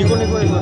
Ego নিগো ego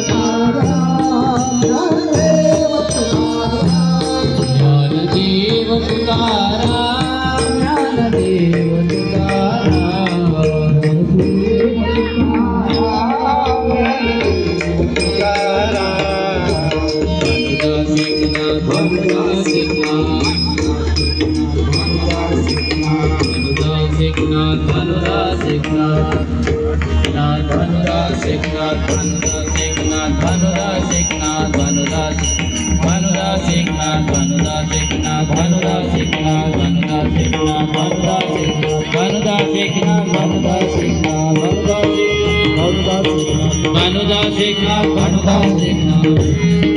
Radha Bhanudas Eknath Bhanudas एक नाथ Bhanudas Bhanudas Eknath Bhanudas Eknath Bhanudas Eknath Bhanudas Eknath Bhanudas एक Bhanudas Eknath Bhanudas Eknath Bhanudas Eknath Bhanudas एक नाथ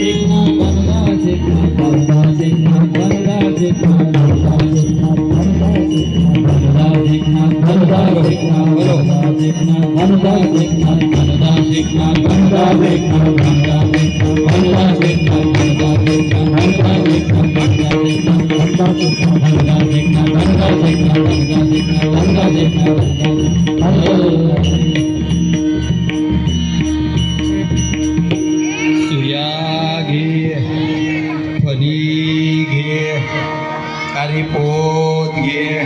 एक नाथ Bhanudas Eknath Bhanudas Eknath Bhanudas Eknath Bhanudas Eknath Bhanudas Eknath Bhanudas Eknath Bhanudas Eknath Bhanudas Eknath Bhanudas एक नाथ कारीपोत घे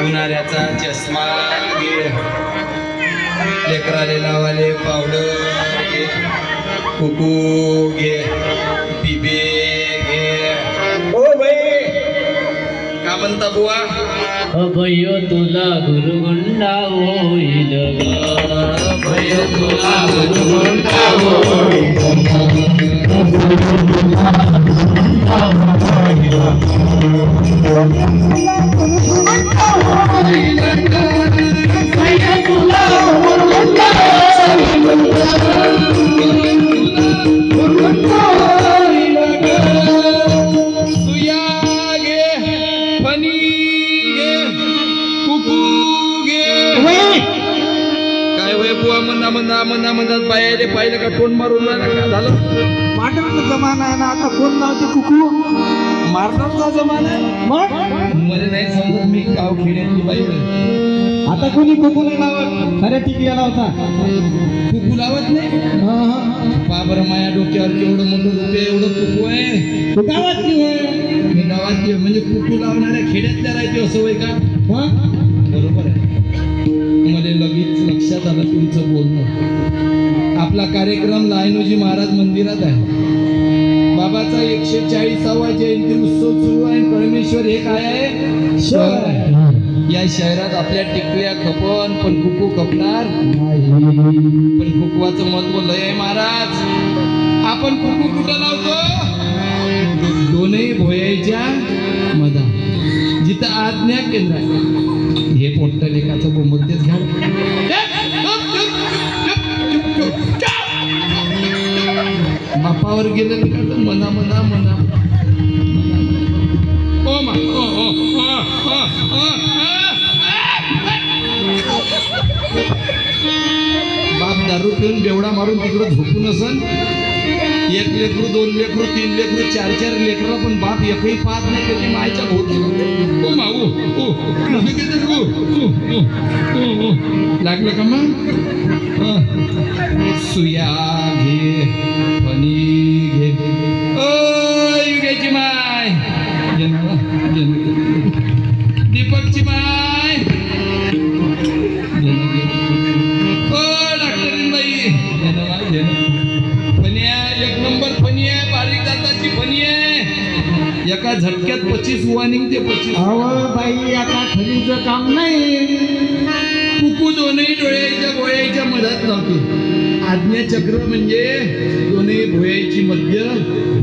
उन्हाळ्याचा चष्मा घे. लेकराले लावाले पावडर घे. कुकू घे बिबे घे. ओ बाई का म्हणता बुवा? अभय तुला गुरुगुंडा होईल अभय तुला गुरुगुंडा सुया बायाले पाहिलं का टोन मारून झालं? मॉडर्न जमाना आहे ना आता कोण लावते कुकू? मारणारचा जमाना आहे. मग? मला नाही समजत मी गाव खेड्यातली बाई. आता कोणी कुकू नाही लावत खऱ्या टिकल्या लावता कुकू लावत नाही. बाबर माया डोक्यावर केवढं मोठं रुपये एवढं कुकू आहे. तू गावातली होय मी गावात म्हणजे कुकू लावणाऱ्या खेड्यातल्या राहते असं होय का? हा? बरोबर आहे. मला लगेच लक्षात आलं तुमचं बोलणं. आपला कार्यक्रम लायनोजी महाराज मंदिरात आहे. बाबाचा एकशे चाळीसावा जयंती उत्सव सुरू आहे परमेश्वर हे काय आहे? शहर आहे. या शहरात आपल्या टिकल्या खपन पण कुकू खपणार पण कुकवाचं महत्त्व लय आहे महाराज. आपण कुकू कुठं लावतो? दोनही भोयाच्या मधा जिथं आज्ञा केंद्र आहे. हे पोट्ट लेखाचं बोंबतेच घ्या. बापावर गेलं मना मना मना मना, ओ मा ओ ओ ओ ओ ओ बाप दारू पिऊन बेवडा मारून तिकडं झोपून असन एक लेकरू दोन लेकरू तीन लेकरू चार चार लेकरं पण बाप एकही पाहत नाही त्याची मायच्या भोवती ओ मा ओ लागलं का मग सुया घे पनीर आणि ते पच्चीस। अहो बाई आता खरीचं काम नाही. कुकू दोनही डोळ्याच्या भोयाच्या मधात लावते. आज्ञाचक्र म्हणजे दोनही भोयाची मध्य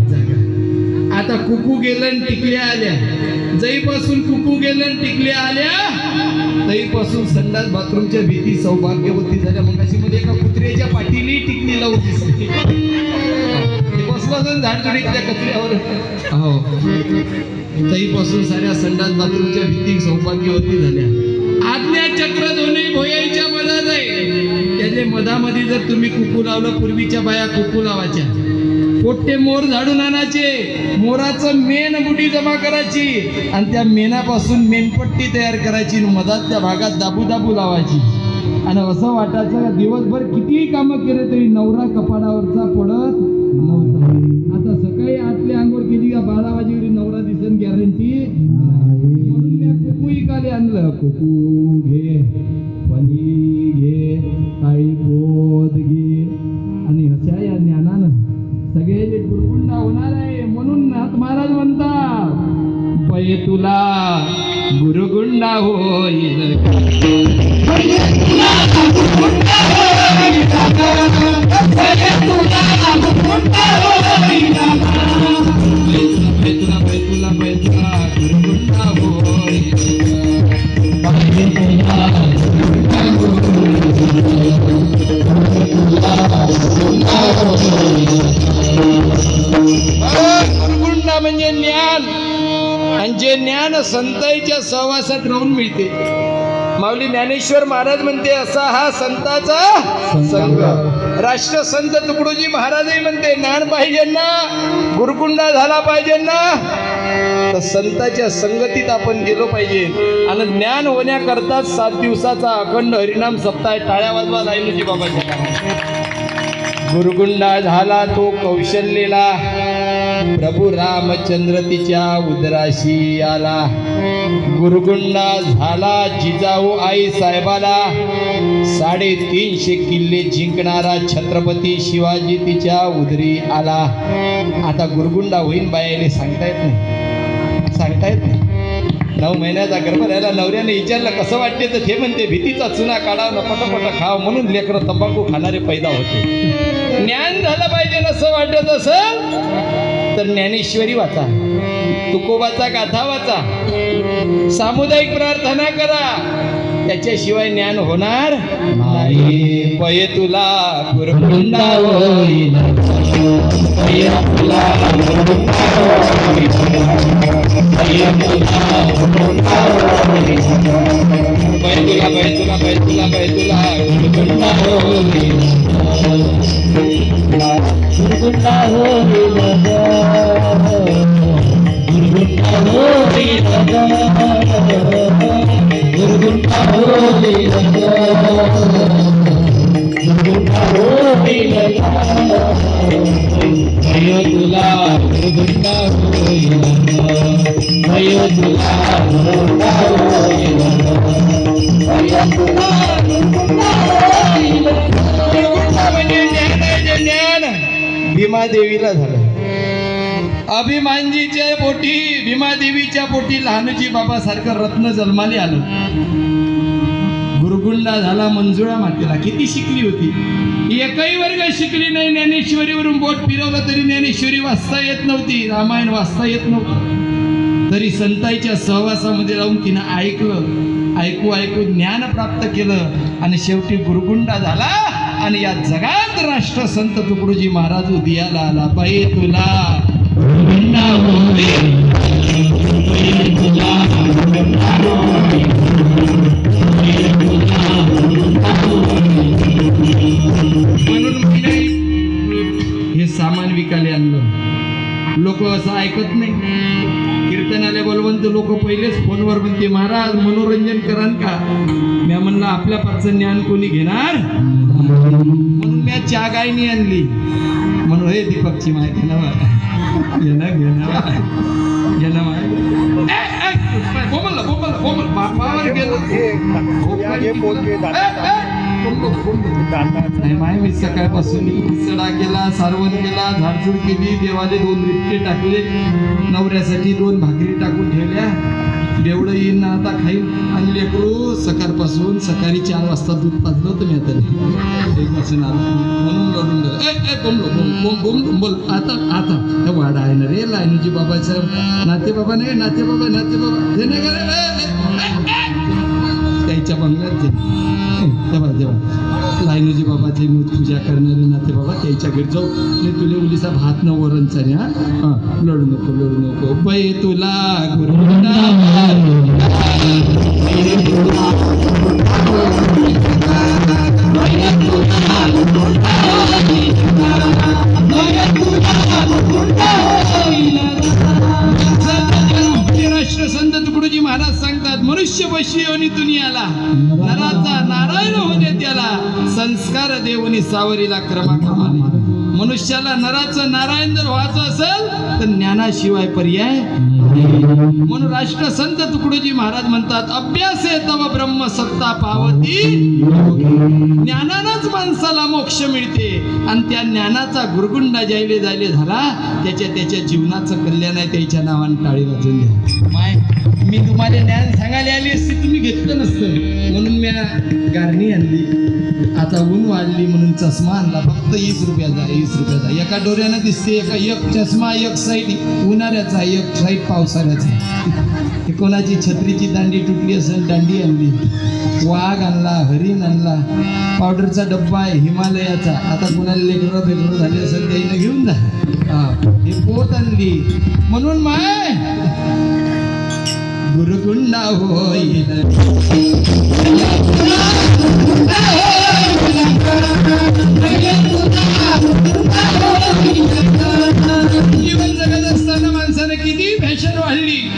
जागा. आता कुकू गेलं आणि टिकल्या आल्या. जईपासून कुकू गेलं आणि टिकल्या आल्या तईपासून संडास बाथरूमच्या भीती सौभाग्यवती झाल्या. मग अशी मध्ये एका कुत्र्याच्या पाठीली टिकली लावून कचऱ्यावर. हो. तईपासून साऱ्या संडास बाथरूमच्या भीती सौभाग्यवती झाल्या. आज्ञा चक्र दोन्ही भोयाईच्या मधात आहे. त्याच्या मधामध्ये जर तुम्ही कुकू लावलं पूर्वीच्या बाया कुकू लावायच्या. पोट्टे मोर झाडून आणायचे. मोराचं मेन बुटी जमा करायची. आणि त्या मेनापासून मेनपट्टी तयार करायची मधात त्या भागात दाबू दाबू लावायची. आणि असं वाटायचं दिवसभर कितीही कामं केले तरी नवरा कपाडावरचा पडत कुकू आणलं कुकू घे पनी घे काळी पोत घे आणि अशा या ज्ञानानं सगळे गुरगुंडा होणार आहे म्हणून नाथ महाराज म्हणतात पय तुला गुरुगुंडा होईल. म्हणजे ज्ञान. आणि जे ज्ञान संताईच्या सहवासात राहून मिळते. माऊली ज्ञानेश्वर महाराज म्हणते असा हा संताचा संघ. राष्ट्रसंत तुकडोजी महाराजही म्हणते ज्ञान पाहिजे ना. गुरुकुंडा झाला पाहिजे ना. तर संताच्या संगतीत आपण गेलो पाहिजे. आणि ज्ञान होण्याकरता सात दिवसाचा अखंड हरिनाम सप्ताह टाळ्या वाजवा लाईनुजी बाबाच्या गुरुगुंडा झाला तो कौशल्यला. प्रभू रामचंद्र तिच्या उदराशी आला. गुरुगुंडा झाला जिजाऊ आई साहेबाला. साडेतीनशे किल्ले जिंकणारा छत्रपती शिवाजी तिच्या उदरी आला. आता गुरुगुंडा होईन बायाने सांगता येत नाही. सांगता येत नाही. नऊ महिन्याचा गर्भ राहिला नवऱ्याने विचारलं कसं वाटते तर ते म्हणते भीतीचा चुना काढावं ना पटापट खाव म्हणून लेकरं तंबाखू खाणारे पैदा होते. ज्ञान झालं पाहिजे नसं वाटत असं तर ज्ञानेश्वरी वाचा तुकोबाचा गाथा वाचा सामुदायिक प्रार्थना करा. त्याच्याशिवाय ज्ञान होणार नाही पय तुला गुरुकुंडा होईल पय तुला गुरुकुंडा होईल. पय तुला होईल. पय तुला तुला तुला होईल. होईल भीमादेवीला झालं अभिमानजीच्या पोटी भीमादेवीच्या पोटी लहानजी बाबा सारखं रत्न जन्माले आलं. गुरुगुंडा झाला मंजुळा मातेला. किती शिकली होती. एकही वर्ग शिकली नाही ज्ञानेश्वरीवरून बोट फिरवलं तरी ज्ञानेश्वरी वाचता येत नव्हती रामायण वाचता येत नव्हतं. तरी संताईच्या सहवासामध्ये राहून तिनं ऐकलं ऐकू ऐकू ज्ञान प्राप्त केलं आणि शेवटी गुरुगुंडा झाला आणि या जगात राष्ट्रसंत तुकडोजी महाराज उदियाला आला. बाई तुला हे सामान विकायला आणलं. लोक असं ऐकत नाही. कीर्तनाला बोलवंत लोक पहिलेच फोनवर म्हणते महाराज मनोरंजन करान का? मी म्हणलं आपल्या पाचचं ज्ञान कोणी घेणार? म्हणून मी चहा गायनी आणली. म्हणून हे दीपकची माहिती ना घेणं घेणं घेणं बोमल बोमल बोमल बाप बापावर गेलो नाही माय मी सकाळपासून सडा केला सारवण केला झाडझूड केली देवाले दोन रिपटे टाकले नवऱ्यासाठी दोन भाकरी टाकून ठेवल्या. बेवडं येईन ना आता खाईन आणि लेकरू सकाळपासून सकाळी चार वाजता दूध पाजलं होतं मी आता. एक वाजून म्हणून गेलं. बोल आता आता. हे वाडा आहे ना रे लायनीजी बाबाचं. नाते बाबा नाही नाते बाबा नाते बाबा हे नाही का रे? ते तेव्हा तेव्हा. लायनोजी बाबाचे मूत पूजा करणारे नाते बाबा त्याच्या घरी जाऊ. मी तुले उलीचा भात न वरणचा रे हा? लढू नको लढू नको. बै तुला गुरु महाराज सांगतात मनुष्य बशी होनी दुनियाला. नराचा नारायण होणे त्याला. संस्कार देवनी सावरीला क्रमाक्रमाने मनुष्याला नराचं नारायण जर व्हायचं असेल तर ज्ञानाशिवाय पर्याय म्हणून राष्ट्र संत तुकडोजी महाराज म्हणतात अभ्यास आहे तव ब्रह्म सत्ता पावती ज्ञानानच माणसाला मोक्ष मिळते. आणि त्या ज्ञानाचा गुरगुंडा जायले जायले झाला त्याच्या त्याच्या जीवनाचं कल्याण आहे त्याच्या नावाने टाळी वाजून द्या. माय मी तुम्हाला ज्ञान सांगायला आली असती तुम्ही घेतलं नसतं. म्हणून मी गारणी आणली. आता ऊन वाढली म्हणून चष्मा आणला. फक्त वीस रुपयाचा वीस रुपयाचा एका डोऱ्यानं दिसते एका एक चष्मा एक साईड उन्हाळ्याचा एक साईड पावसाळ्याचा कोणाची छत्रीची दांडी तुटली असेल दांडी आणली. वाघ आणला हरिण आणला. पावडरचा डब्बा आहे हिमालयाचा. आता कोणाला लेकरं बेकरं झाले असेल त्याईनं घेऊन जा. हा हे पोत आणली. म्हणून माय! गुरुकुंडा होईल जीवन जगत असताना माणसाने किती फॅशन वाढली.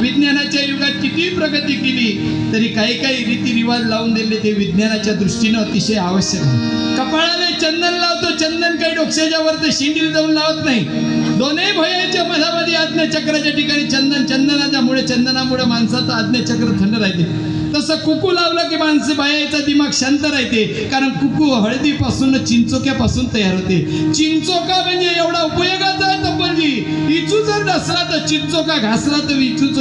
विज्ञानाच्या युगात किती प्रगती केली. तरी काही काही रीतिरिवाज लावून दिले ते विज्ञानाच्या दृष्टीनं अतिशय आवश्यक आहे. कपाळाने चंदन लावतो चंदन काही डोक्याच्या वर तर शिंडील जाऊन लावत नाही. दोन्ही भयाच्या मधामध्ये आज्ञाचक्राच्या ठिकाणी चंदन चंदन त्यामुळे चंदनामुळे माणसाचं आज्ञाचक्र थंड राहते. तसं कुकू लावलं की माणसं बायाचा दिमाग शांत राहते. कारण कुकू हळदीपासून चिंचोक्यापासून तयार होते. चिंचोका म्हणजे एवढा उपयोगाचा आहे इचू जर डसला तर चिंचोका घासला तर इचूच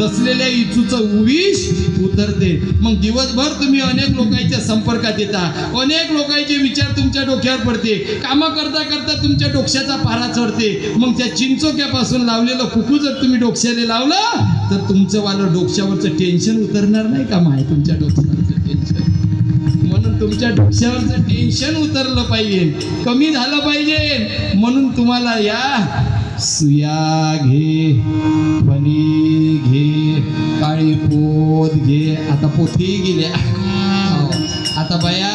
डसलेल्या इचूचं विष उतरते. मग दिवसभर तुम्ही अनेक लोकांच्या संपर्कात येता. अनेक लोकांचे विचार तुमच्या डोक्यावर पडते. कामं करता करता तुमच्या डोक्याचा पारा चढते. मग त्या चिंचोक्यापासून लावलेलं कुकू जर तुम्ही डोक्याला लावलं तर तुमचं वालं डोक्यावरचं टेन्शन उतरणार नाही का माय? तुमच्या डोक्यावरचं टेन्शन. म्हणून तुमच्या डोक्यावरचं टेन्शन उतरलं पाहिजे. कमी झालं पाहिजे. म्हणून तुम्हाला या सुया घे फणी घे काळी पोत घे. आता पोथी गेल्या. हो. आता बाया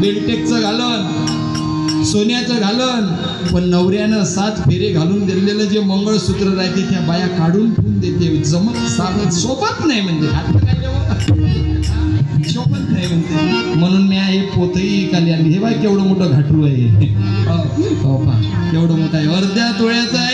बेलटेकचं घालन सोन्याचं घालन पण नवऱ्यानं सात फेरे घालून दिलेलं जे मंगळसूत्र राहते त्या बाया काढून ठेवून देते. जमत साधत सोबत नाही म्हणजे शोभत नाही म्हणते. म्हणून मी हे पोथही काली आली हे बाय केवढं मोठं घाटरू आहे. हो, हो केवढं मोठं आहे. अर्ध्या तोळ्याचं आहे.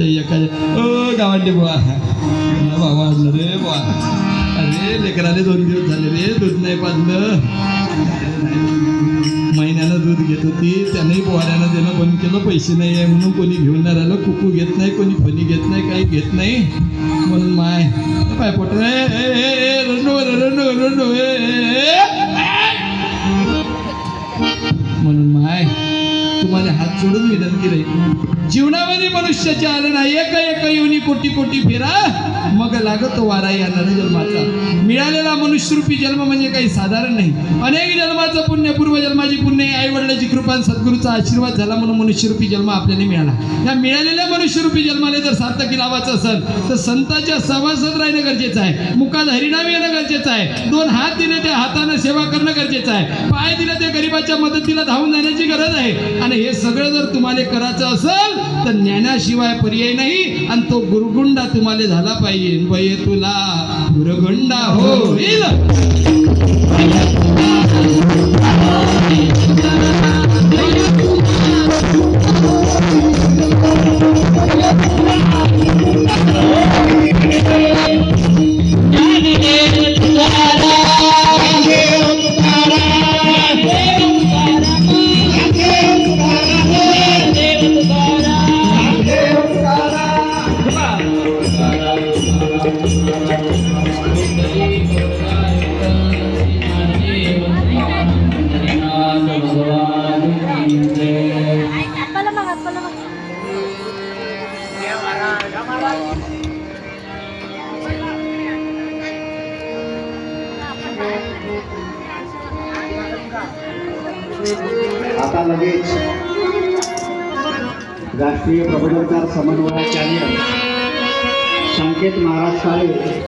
एकाच्या एखाद्या ओ गावांडे बुवा भावा रे बुवा अरे लेकराने दोन दिवस झाले रे दूध नाही पाजलं महिन्यानं दूध घेत होती त्याने पोहाऱ्यानं देणं बंद केलं पैसे नाही आहे म्हणून कोणी घेऊन नाही राहिलं कुकू घेत नाही कोणी फणी घेत नाही काही घेत नाही म्हणून माय पाय पोट ए, रणू रणू ए, ए. म्हणून माय तुम्हाला हात सोडून विनंती राहील जीवनामध्ये मनुष्याचे आलं ना एक एक येऊन कोटी कोटी फिरा. मग लागतो वारा या नरजन्माचा. मिळालेला मनुष्यरूपी जन्म म्हणजे काही साधारण नाही. अनेक जन्माचं पुण्य पूर्वजन्माची पुण्य आई वडिलाची कृपा सद्गुरूचा आशीर्वाद झाला म्हणून मनुष्यरूपी जन्म आपल्याला मिळाला. या मिळालेल्या मनुष्यरूपी जन्माला जर सार्थकी लावायचं असेल तर संतांच्या सभासद राहणं गरजेचं आहे. मुखात हरिणाम येणं गरजेचं आहे. दोन हात दिले त्या हातानं सेवा करणं गरजेचं आहे. पाय दिले त्या गरिबाच्या मदतीला धावून जाण्याची गरज आहे. आणि हे सगळं जर तुम्हाला करायचं असेल तर ज्ञानाशिवाय पर्याय नाही आणि तो गुरुगुंडा तुम्हाला झाला पाहिजे. बये तुला गुरुगुंडा होईल आता लगेच राष्ट्रीय प्रबोधनकार समन्वय चॅनल संकेत महाराज काळे